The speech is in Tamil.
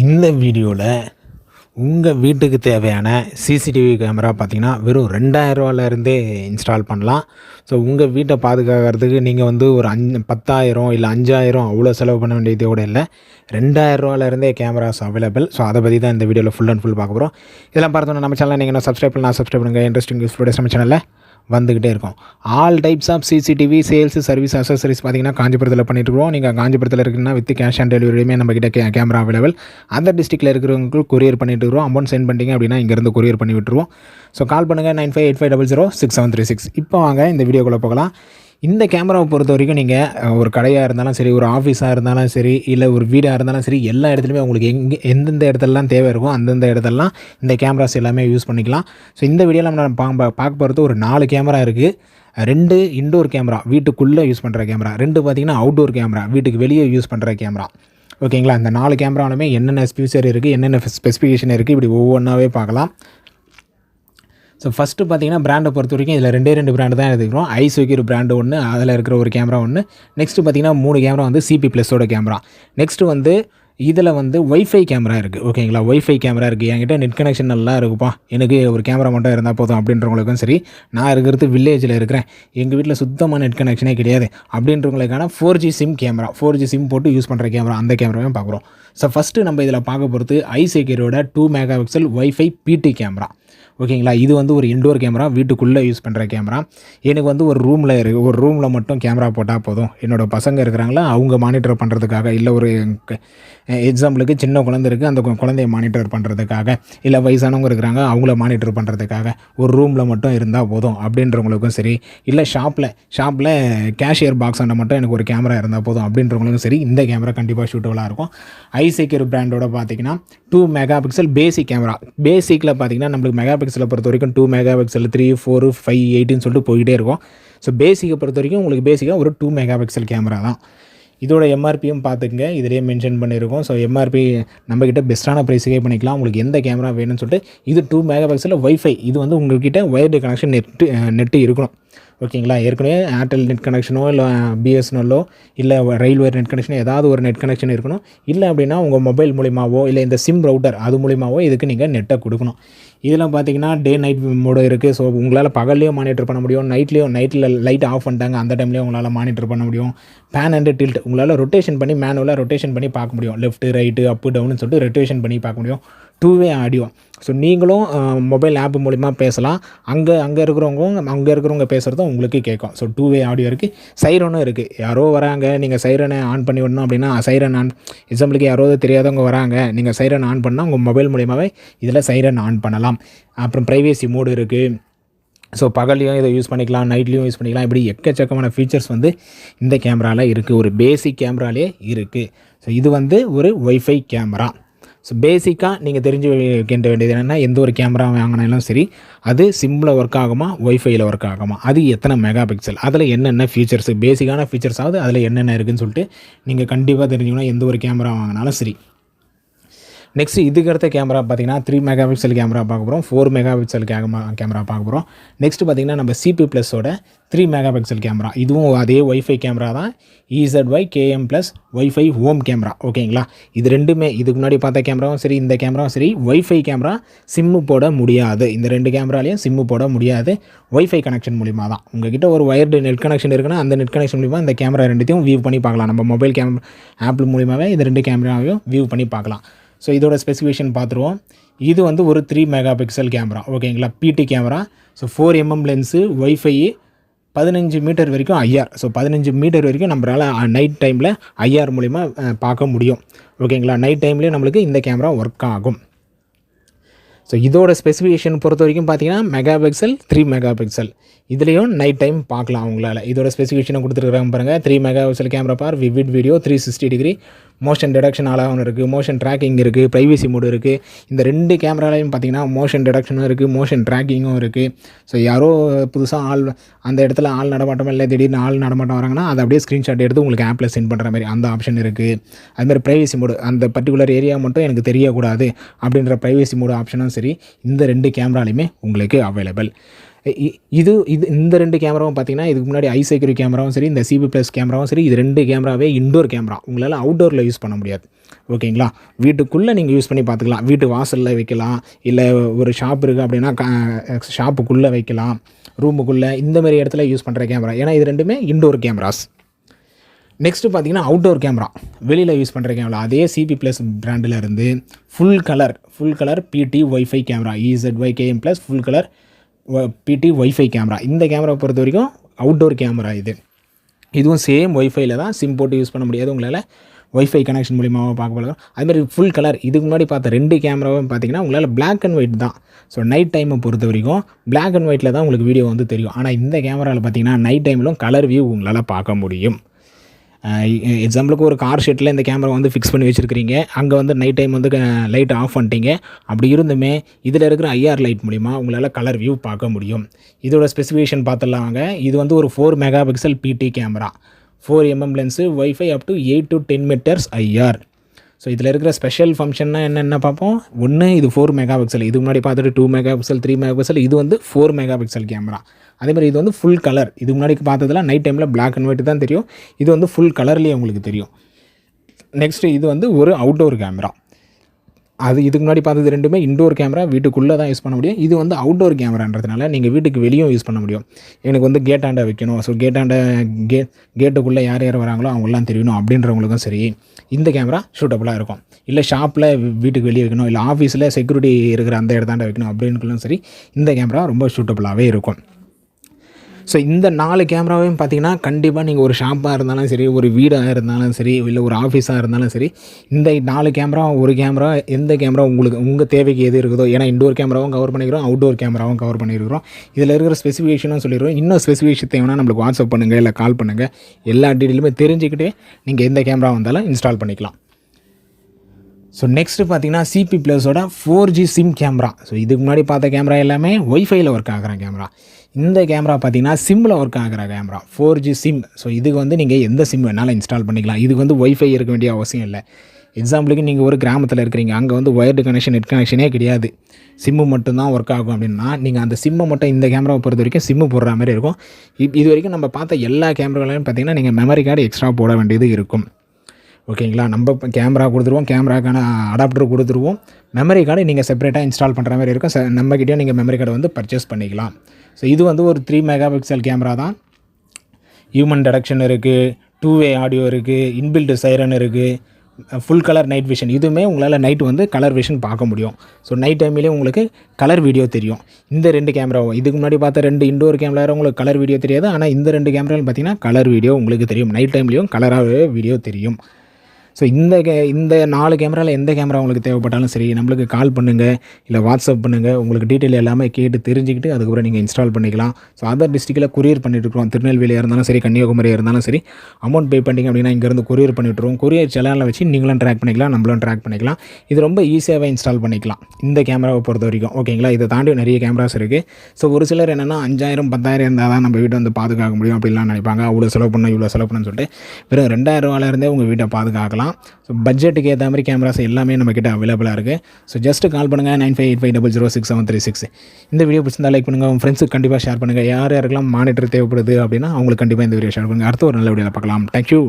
இந்த வீடியோவில் உங்கள் வீட்டுக்கு தேவையான சிசிடிவி கேமரா பார்த்தீங்கன்னா வெறும் ரெண்டாயிரரூவாலேருந்தே இன்ஸ்டால் பண்ணலாம். ஸோ உங்கள் வீட்டை பாதுகாக்கிறதுக்கு நீங்கள் வந்து ஒரு அஞ்சு பத்தாயிரம் இல்லை அஞ்சாயிரம் அவ்வளோ செலவு பண்ண வேண்டியது கூட இல்லை. ரெண்டாயிரரூவாலேருந்தே கேமராஸ் அவைலபிள் ஸோ அதை பற்றி தான் இந்த வீடியோவில் ஃபுல் அண்ட் ஃபுல் பார்க்க போகிறோம் இதெல்லாம் பார்த்தோன்னா நம்ம சேனல் நீங்கள் சப்ஸ்கிரைப் பண்ணலாம் சப்ஸ்கிரைப் பண்ணுங்கள் இன்ட்ரெஸ்டிங் யூஸ் நம்ம சேனலில் வந்துக்கிட்டே இருக்கும். All types of CCTV sales service accessories பார்த்தீங்கன்னா காஞ்சிபுரத்தில் பண்ணிட்டுருக்கோம் நீங்கள் காஞ்சிபுரத்தில் இருக்குன்னா வித் கேஷ் ஆன் டெலிவரியுமே நம்ம கிட்ட கே கேமரா அவைலபிள் அதர் டிஸ்ட்ரிக்ட்டில் இருக்கிறவங்களுக்கு கொரியர் பண்ணிட்டு இருக்கிறோம் அமௌண்ட் சென்ட் பண்ணிட்டீங்க அப்படின்னா இங்கேருந்து கொரியர் பண்ணி விட்டுருவோம். ஸோ கால் பண்ணுங்கள் nine five eight five double zero six seven three six. இப்போ வாங்க இந்த வீடியோக்குள்ளே போகலாம். இந்த கேமராவை பொறுத்த வரைக்கும் நீங்கள் ஒரு கடையாக இருந்தாலும் சரி ஒரு ஆஃபீஸாக இருந்தாலும் சரி இல்லை ஒரு வீடாக இருந்தாலும் சரி எல்லா இடத்துலையுமே உங்களுக்கு எங்கே எந்தெந்த இடத்துலலாம் தேவை இருக்கும் அந்தந்த இடத்துலலாம் இந்த கேமராஸ் எல்லாமே யூஸ் பண்ணிக்கலாம். ஸோ இந்த வீடியோவில் நம்ம பா பார்க்க போகிறது ஒரு நாலு கேமரா இருக்குது ரெண்டு இன்டோர் கேமரா வீட்டுக்குள்ளே யூஸ் பண்ணுற கேமரா. ரெண்டு பார்த்திங்கன்னா அவுட்டோர் கேமரா வீட்டுக்கு வெளியே யூஸ் பண்ணுற கேமரா. ஓகேங்களா? இந்த நாலு கேமராலுமே என்னென்ன ஃபியூச்சர் இருக்குது என்னென்ன ஸ்பெசிஃபிகேஷன் இருக்குது இப்படி ஒவ்வொன்றாவே பார்க்கலாம் ஸோ ஃபஸ்ட்டு பார்த்தீங்கன்னா பிராண்டை பொறுத்த வரைக்கும் இதில் ரெண்டே ரெண்டு பிராண்டு தான் எடுத்துக்கிறோம். ஐஸ் ஒரு பிராண்டு ஒன்று அதில் இருக்கிற ஒரு கேமரா ஒன்று நெக்ஸ்ட்டு பார்த்தீங்கன்னா மூணு கேமரா வந்து சிபி ப்ளஸோட கேமரா நெக்ஸ்ட்டு வந்து இதில் வந்து ஒய்ஃபை கேமரா இருக்குது ஓகேங்களா ஒய்ஃபை கேமரா இருக்குது என்கிட்ட நெட் கனெக்ஷன் நல்லா இருக்குப்பா. எனக்கு ஒரு கேமரா மட்டும் இருந்தால் போதும் அப்படின்றவங்களுக்கும் சரி நான் இருக்கிறது வில்லேஜில் இருக்கிறேன். எங்கள் வீட்டில் சுத்தமாக நெட் கனெக்ஷனே கிடையாது. அப்படின்றவங்களுக்கான four G SIM camera four G SIM போட்டு யூஸ் பண்ணுற கேமரா அந்த கேமராவையும் பார்க்குறோம். ஸோ ஃபஸ்ட்டு நம்ம இதில் பார்க்க போகிறது ஐசேக்கியரோட two megapixel wifi PT camera ஓகேங்களா? இது வந்து ஒரு இன்டோர் கேமரா வீட்டுக்குள்ளே யூஸ் பண்ணுற கேமரா எனக்கு வந்து ஒரு ரூமில் இருக்கு ஒரு ரூமில் மட்டும் கேமரா போட்டால் போதும். என்னோடய பசங்க இருக்கிறாங்களா? அவங்க மானிட்டர் பண்ணுறதுக்காக இல்லை ஒரு எக்ஸாம்பிளுக்கு சின்ன குழந்தை இருக்குது அந்த கு- குழந்தைய மானிட்டர் பண்ணுறதுக்காக இல்லை வயசானவங்க இருக்கிறாங்க அவங்கள மானிட்டர் பண்ணுறதுக்காக ஒரு ரூமில் மட்டும் இருந்தால் போதும் அப்படின்றவங்களுக்கும் சரி. இல்லை ஷாப்பில் ஷாப்பில் கேஷியர் பாக்ஸ் அண்ட மட்டும் எனக்கு ஒரு கேமரா இருந்தால் போதும் அப்படின்றவங்களுக்கும் சரி இந்த கேமரா கண்டிப்பாக ஷூட்டபுளாக இருக்கும். ஐசெக்யூர் பிராண்டோட பார்த்தீங்கன்னா two megapixel basic camera பேசிக்கில் பார்த்தீங்கன்னா நம்மளுக்கு மெகா பிக்சல் பொறுத்த வரைக்கும் two megapixel three four five எயிட்டின்னு சொல்லிட்டு போயிட்டே இருக்கும். ஸோ பேசிக்கை பொறுத்த வரைக்கும் உங்களுக்கு பேசிக்காக ஒரு டூ மெகா பிக்சல் கேமரா தான். இதோட எம்ஆர்பியும் பார்த்துக்குங்க. இதிலேயே மென்ஷன் பண்ணியிருக்கோம். ஸோ எம்ஆர்பி நம்மக்கிட்ட பெஸ்ட்டான ப்ரைஸுக்கே பண்ணிக்கலாம். உங்களுக்கு எந்த கேமரா வேணும்னு சொல்லிட்டு இது டூ மெகா பிக்சலில் ஒய்ஃபை இது வந்து உங்கள்கிட்ட ஒயர்டு கனெக்ஷன் நெட்டு நெட்டு இருக்கணும். ஓகேங்களா ஏற்கனவே ஏர்டெல் நெட் கனெக்ஷனோ இல்லை பிஎஸ்என்எல்லோ இல்லை ரயில்வே நெட் கனெக்ஷனோ ஏதாவது ஒரு நெட் கனெக்ஷன் இருக்கணும். இல்லை அப்படின்னா உங்கள் மொபைல் மூலிமாவோ இல்லை இந்த சிம் ரவுட்டர் அது மூலிமாவோ இதுக்கு நீங்கள் நெட்டை கொடுக்கணும். இதில் பார்த்தீங்கன்னா டே நைட் மோடு இருக்குது ஸோ உங்களால் பகல்லையும் மானிட்டர் பண்ண முடியும். நைட்லேயும் நைட்டில் லைட் ஆஃப் பண்ணிட்டாங்க. அந்த டைம்லேயும் உங்களால் மானிட்டர் பண்ண முடியும். பேன் அண்ட் டில்ட் உங்களால் ரொட்டேஷன் பண்ணி மேனுவலாக ரொட்டேஷன் பண்ணி பார்க்க முடியும். லெஃப்ட் ரைட்டு அப்பு டவுன்னு சொல்லிட்டு ரொட்டேஷன் பண்ணி பார்க்க முடியும். டூவே ஆடியோ ஸோ நீங்களும் மொபைல் ஆப் மூலிமா பேசலாம். அங்கே அங்கே இருக்கிறவங்க அங்கே இருக்கிறவங்க பேசுகிறதும் உங்களுக்கு கேட்கும். ஸோ டூ வே ஆடியோ இருக்குது சைரனும் இருக்குது யாரோ வராங்க. நீங்கள் சைரனை ஆன் பண்ணி விடணும் அப்படின்னா சைரன் ஆன் எக்ஸாம்பிளுக்கு யாரோ தெரியாதவங்க வராங்க. நீங்கள் சைரன் ஆன் பண்ணால் உங்கள் மொபைல் மூலிமாவே இதில் சைரன் ஆன் பண்ணலாம். அப்புறம் ப்ரைவேசி மோடு இருக்குது ஸோ பகல்லையும் இதை யூஸ் பண்ணிக்கலாம். நைட்லேயும் யூஸ் பண்ணிக்கலாம். இப்படி எக்கச்சக்கமான ஃபீச்சர்ஸ் வந்து இந்த கேமராவில் இருக்குது ஒரு பேசிக் கேமராலே இருக்குது ஸோ இது வந்து ஒரு ஒய்ஃபை கேமரா ஸோ பேசிக்காக நீங்கள் தெரிஞ்சு வைக்கின்ற வேண்டியது என்னென்னா எந்த ஒரு கேமரா வாங்கினாலும் சரி அது சிம்மில் ஒர்க் ஆகுமா? ஒய்ஃபையில் ஒர்க் ஆகுமா? அது எத்தனை மெகா பிக்சல் அதில் என்னென்ன ஃபீச்சர்ஸ் பேசிக்கான ஃபீச்சர்ஸாவது அதில் என்னென்ன இருக்குதுன்னு சொல்லிட்டு நீங்கள் கண்டிப்பாக தெரிஞ்சுக்கணும். எந்த ஒரு கேமரா வாங்கினாலும் சரி. நெக்ஸ்ட் இதுக்கு அடுத்த கேமரா பார்த்தீங்கன்னா த்ரீ மெகா பிக்சல் கேமரா பார்க்க போகிறோம் four mega pixel camera camera பார்க்க போகிறோம் நெக்ஸ்ட் பார்த்தீங்கன்னா நம்ம சிபி ப்ளஸோட த்ரீ மெகா பிக்சல் கேமரா. இதுவும் அதே ஒய்ஃபை கேமரா தான். Z Y K M plus wifi home camera. ஓகேங்களா இது ரெண்டுமே இதுக்கு முன்னாடி பார்த்த கேமராவும் சரி இந்த கேமராவும் சரி ஒய்ஃபை கேமரா சிம்மு போட முடியாது. இந்த ரெண்டு கேமராலையும் சிம்மு போட முடியாது. ஒய்ஃபை கனெக்ஷன் மூலிமா தான். உங்ககிட்ட ஒரு ஒயர்டு நெட் கனெக்ஷன் இருக்குன்னா அந்த நெட் கனெக்ஷன் மூலிமா இந்த கேமரா ரெண்டுத்தையும் வியூ பண்ணி பார்க்கலாம். நம்ம மொபைல் கேமரா ஆப் மூலியமாகவே இந்த ரெண்டு கேமராவையும் வியூ பண்ணி பார்க்கலாம். ஸோ இதோட ஸ்பெசிஃபிகேஷன் பார்த்துருவோம். இது வந்து ஒரு த்ரீ மெகா பிக்சல் கேமரா ஓகேங்களா PT camera so four MM lens WiFi பதினஞ்சு மீட்டர் வரைக்கும் ஐஆர் ஸோ பதினஞ்சு மீட்டர் வரைக்கும் நம்மளால் நைட் டைமில் ஐஆர் மூலிமா பார்க்க முடியும். ஓகேங்களா? நைட் டைம்லேயே நம்மளுக்கு இந்த கேமரா ஒர்க் ஆகும். ஸோ இதோட ஸ்பெசிஃபிகேஷன் பொறுத்த வரைக்கும் பார்த்தீங்கன்னா megapixel three mega pixel இதுலேயும் நைட் டைம் பார்க்கலாம் உங்களால். இதோட ஸ்பெசிஃபிகேஷனை கொடுத்துருக்காங்க பாருங்கள் three megapixel camera for vivid video three sixty degree motion detection ஆளாகவும் இருக்குது மோஷன் ட்ராக்கிங் இருக்குது ப்ரைவசி மோடு இருக்குது இந்த ரெண்டு கேமராலையும் பார்த்தீங்கன்னா மோஷன் டிடக்ஷனும் இருக்குது மோஷன் ட்ராக்கிங்கும் இருக்குது ஸோ யாரோ புதுசாக ஆள் அந்த இடத்துல ஆள் நடமாட்டம் இல்லை திடீர்னு ஆள் நடமாட்டம் வராங்கன்னா அதை அப்படியே ஸ்க்ரீன்ஷாட் எடுத்து உங்களுக்கு ஆப்பில் சென்ட் பண்ணுற மாதிரி அந்த ஆப்ஷன் இருக்குது அதுமாதிரி ப்ரைவசி மோடு அந்த பர்டிகுலர் ஏரியா மட்டும் எனக்கு தெரியக்கூடாது அப்படின்ற ப்ரைவசி மோடு ஆப்ஷனும் சரி இந்த ரெண்டு கேமராலையுமே உங்களுக்கு அவைலபிள் இது இது இந்த ரெண்டு கேமராவும் பார்த்தீங்கன்னா இதுக்கு முன்னாடி ஐ செக்யூரி கேமராவும் சரி இந்த சிபி ப்ளஸ் கேமராவும் சரி இது ரெண்டு கேமராவே இன்டோர் கேமரா. உங்களால் அவுட்டோரில் யூஸ் பண்ண முடியாது. ஓகேங்களா? வீட்டுக்குள்ளே நீங்கள் யூஸ் பண்ணி பார்த்துக்கலாம் வீட்டு வாசலில் வைக்கலாம். இல்லை ஒரு ஷாப் இருக்குது அப்படின்னா ஷாப்புக்குள்ளே வைக்கலாம். ரூமுக்குள்ளே இந்த மாதிரி இடத்துல யூஸ் பண்ணுற கேமரா. ஏன்னா இது ரெண்டுமே இன்டோர் கேமராஸ் நெக்ஸ்ட்டு பார்த்தீங்கன்னா அவுட்டோர் கேமரா வெளியில் யூஸ் பண்ணுற கேமரா அதே சிபி ப்ளஸ் பிராண்டில் இருந்து full colour full colour PT wifi camera Z Y K M plus full colour PT wifi camera இந்த கேமரா பொறுத்த வரைக்கும் அவுட்டோர் கேமரா இது. இதுவும் சேம் ஒய்ஃபைல தான் சிம் போட்டு யூஸ் பண்ண முடியாது. உங்களால் ஒய்ஃபை கனெக்ஷன் மூலியமாக பார்க்க போகலாம் அதுமாதிரி ஃபுல் கலர் இதுக்கு முன்னாடி பார்த்த ரெண்டு கேமராவும் பார்த்தீங்கன்னா உங்களால் பிளாக் அண்ட் ஒயிட் தான். ஸோ நைட் டைமை பொறுத்த வரைக்கும் பிளாக் அண்ட் ஒயிட்டில் தான் உங்களுக்கு வீடியோ வந்து தெரியும். ஆனால் இந்த கேமராவில் பார்த்தீங்கன்னா நைட் டைமிலும் கலர் வியூ உங்களால் பார்க்க முடியும். எக்ஸாம்பிளுக்கு ஒரு கார் ஷெட்டில் இந்த கேமரா வந்து ஃபிக்ஸ் பண்ணி வச்சுருக்கிறீங்க. அங்கே வந்து நைட் டைம் வந்து லைட் ஆஃப் பண்ணிட்டீங்க. அப்படி இருந்துமே இதில் இருக்கிற ஐஆர் லைட் மூலிமா உங்களால் கலர் வியூ பார்க்க முடியும். இதோட ஸ்பெசிஃபிகேஷன் பார்த்துடலாம் வாங்க. இது வந்து ஒரு four megapixel PT camera four M M lens wifi up to eight to ten metres IR so இதில் இருக்கிற ஸ்பெஷல் ஃபங்க்ஷன்னா என்னென்ன பார்ப்போம்? ஒன்று இது ஃபோர் மெகா பிக்சல் இது முன்னாடி பார்த்துட்டு two megapixel three mega pixel இது வந்து ஃபோர் மெகா பிக்சல் கேமரா அதேமாதிரி இது வந்து ஃபுல் கலர் இது முன்னாடி பார்த்ததுலாம் நைட் டைமில் பிளாக் அண்ட் ஒயிட் தான் தெரியும். இது வந்து ஃபுல் கலர்லேயே உங்களுக்கு தெரியும். நெக்ஸ்ட்டு இது வந்து ஒரு அவுட்டோர் கேமரா அது இதுக்கு முன்னாடி பார்த்தது ரெண்டுமே இன்டோர் கேமரா வீட்டுக்குள்ளே தான் யூஸ் பண்ண முடியும். இது வந்து அவுட்டோர் கேமரான்றதுனால நீங்கள் வீட்டுக்கு வெளியும் யூஸ் பண்ண முடியும். எனக்கு வந்து கேட்டாண்ட வைக்கணும். ஸோ கேட்டாண்ட கே கேட்டுக்குள்ளே யார் யார் வராங்களோ அவங்களாம் தெரியணும் அப்படின்றவங்களுக்கும் சரி இந்த கேமரா சூட்டபுளாக இருக்கும். இல்லை ஷாப்பில் வீட்டுக்கு வெளியே வைக்கணும். இல்லை ஆஃபீஸில் செக்யூரிட்டி இருக்கிற அந்த இடத்தாண்ட வைக்கணும் அப்படின்னுக்குள்ளும் சரி இந்த கேமரா ரொம்ப சூட்டபுளாகவே இருக்கும். ஸோ இந்த நாலு கேமராவையும் பார்த்தீங்கன்னா கண்டிப்பாக நீங்கள் ஒரு ஷாப்பாக இருந்தாலும் சரி ஒரு வீடாக இருந்தாலும் சரி இல்லை ஒரு ஆஃபீஸாக இருந்தாலும் சரி இந்த நாலு கேமரா ஒரு கேமரா எந்த கேமரா உங்களுக்கு உங்கள் தேவைக்கு எது இருக்குதோ ஏன்னா இண்டோர் கேமராவும் கவர் பண்ணிக்கிறோம் அவுட்டோர் கேமராவும் கவர் பண்ணியிருக்கிறோம். இதில் இருக்கிற ஸ்பெசிஃபிகேஷனும் சொல்லிடுறோம். இன்னும் ஸ்பெசிஃபிகேஷன் தேவைனா நம்மளுக்கு வாட்ஸ்அப் பண்ணுங்கள் இல்லை கால் பண்ணுங்கள் எல்லா டீட்டெயிலுமே தெரிஞ்சுக்கிட்டே நீங்கள் எந்த கேமரா வந்தாலும் இன்ஸ்டால் பண்ணிக்கலாம். ஸோ நெக்ஸ்ட்டு பார்த்தீங்கன்னா CP ப்ளஸோட four G SIM camera so இதுக்கு முன்னாடி பார்த்த கேமரா எல்லாமே ஒய்ஃபைல ஒர்க் ஆகிற கேமரா இந்த கேமரா பார்த்தீங்கன்னா சிம்மில் ஒர்க் ஆகிற camera four G SIM so இதுக்கு வந்து நீங்கள் எந்த சிம் வேணாலும் இன்ஸ்டால் பண்ணிக்கலாம். இதுக்கு வந்து ஒய்ஃபை இருக்க வேண்டிய அவசியம் இல்லை. எக்ஸாம்பிளுக்கு நீங்கள் ஒரு கிராமத்தில் இருக்கிறீங்க. அங்கே வந்து ஒயர்டு கனெக்ஷன் நெட் கனெக்ஷனே கிடையாது. சிம்மு மட்டும்தான் ஒர்க் ஆகும் அப்படின்னா நீங்கள் அந்த சிம்மை மட்டும் இந்த கேமராவை பொறுத்த வரைக்கும் சிம்மு போடுற மாதிரி இருக்கும். இப்- இது வரைக்கும் நம்ம பார்த்த எல்லா கேமராலையும் பார்த்தீங்கன்னா நீங்கள் மெமரி கார்டு எக்ஸ்ட்ரா போட வேண்டியது இருக்கும். ஓகேங்களா? நம்ம இப்போ கேமரா கொடுத்துருவோம். கேமராக்கான அடாப்டர் கொடுத்துருவோம். மெமரி கார்டு நீங்கள் செப்பரேட்டாக இன்ஸ்டால் பண்ணுற மாதிரி இருக்கும். ச- நம்மக்கிட்டேயும் நீங்கள் மெமரி கார்டு வந்து பர்ச்சேஸ் பண்ணிக்கலாம். ஸோ இது வந்து ஒரு த்ரீ மெகா பிக்சல் கேமரா தான். ஹியூமன் டெடக்ஷன் இருக்குது டூ வே ஆடியோ இருக்குது இன்பில்ட் சைரன் இருக்குது ஃபுல் கலர் நைட் விஷன் இதுவுமே உங்களால் நைட் வந்து கலர் விஷன் பார்க்க முடியும். ஸோ நைட் டைம்லேயே உங்களுக்கு கலர் வீடியோ தெரியும். இந்த ரெண்டு கேமராவும் இதுக்கு முன்னாடி பார்த்த ரெண்டு இண்டோர் கேமரா உங்களுக்கு கலர் வீடியோ தெரியாது. ஆனால் இந்த ரெண்டு கேமராவில் பார்த்தீங்கன்னா கலர் வீடியோ உங்களுக்கு தெரியும். நைட் டைம்லேயும் கலராகவே வீடியோ தெரியும். ஸோ இந்த கே இந்த நாலு கேமராவில் எந்த கேமரா உங்களுக்கு தேவைப்பட்டாலும் சரி நம்மளுக்கு கால் பண்ணுங்கள் இல்லை வாட்ஸ்அப் பண்ணுங்கள் உங்களுக்கு டீட்டெயில் எல்லாமே கேட்டு தெரிஞ்சுக்கிட்டு அதுக்கப்புறம் நீங்கள் இன்ஸ்டால் பண்ணிக்கலாம். ஸோ அதர் டிஸ்ட்ரிக்டில் கொரியர் பண்ணிட்டுருக்கோம் திருநெல்வேலியாக இருந்தாலும் சரி கன்னியாகுமரியாக இருந்தாலும் சரி அமௌண்ட் பே பண்ணிங்க அப்படின்னா இங்கேருந்து கொரியர் பண்ணிட்டுருவோம் கொரியர் செலானில் வச்சு நீங்களும் ட்ராக் பண்ணிக்கலாம் நம்மளும் ட்ராக் பண்ணிக்கலாம். இது ரொம்ப ஈஸியாகவே இன்ஸ்டால் பண்ணிக்கலாம். இந்த கேமராவை பொறுத்த வரைக்கும். ஓகேங்களா இதை தாண்டி நிறைய கேமராஸ் இருக்குது ஸோ ஒரு சிலர் என்னென்னா அஞ்சாயிரம் பத்தாயிரம் இருந்தால் தான் நம்ம வீட்டை வந்து பாதுகாக்க முடியும் அப்படிலாம் நினைப்பாங்க. அவ்வளோ செலவு பண்ணணும் இவ்வளோ செலவு பண்ணணும்னு சொல்லிட்டு வெறும் ரெண்டாயிரம் ரூபாயிலேருந்தே உங்கள் வீட்டை பாதுகாக்கலாம். ஸோ பட்ஜெட்டுக்கு ஏற்ற மாதிரி கேமராஸ் எல்லாமே நம்மக்கிட்ட அவைலபிளாக இருக்குது ஸோ ஜஸ்ட் கால் பண்ணுங்கள் nine five eight five double zero six seven three six இந்த வீடியோ பிடிச்சிருந்தா லைக் பண்ணுங்கள் உங்கள் ஃப்ரெண்ட்ஸுக்கு கண்டிப்பாக ஷேர் பண்ணுங்கள் யார் யாருக்கெல்லாம் மானிட்டர் தேவைப்படுது அப்படின்னா அவங்களுக்கு கண்டிப்பாக இந்த வீடியோ ஷேர் பண்ணுங்கள் அடுத்த ஒரு நல்ல வீடியோவில் பார்க்கலாம். தேங்க்யூ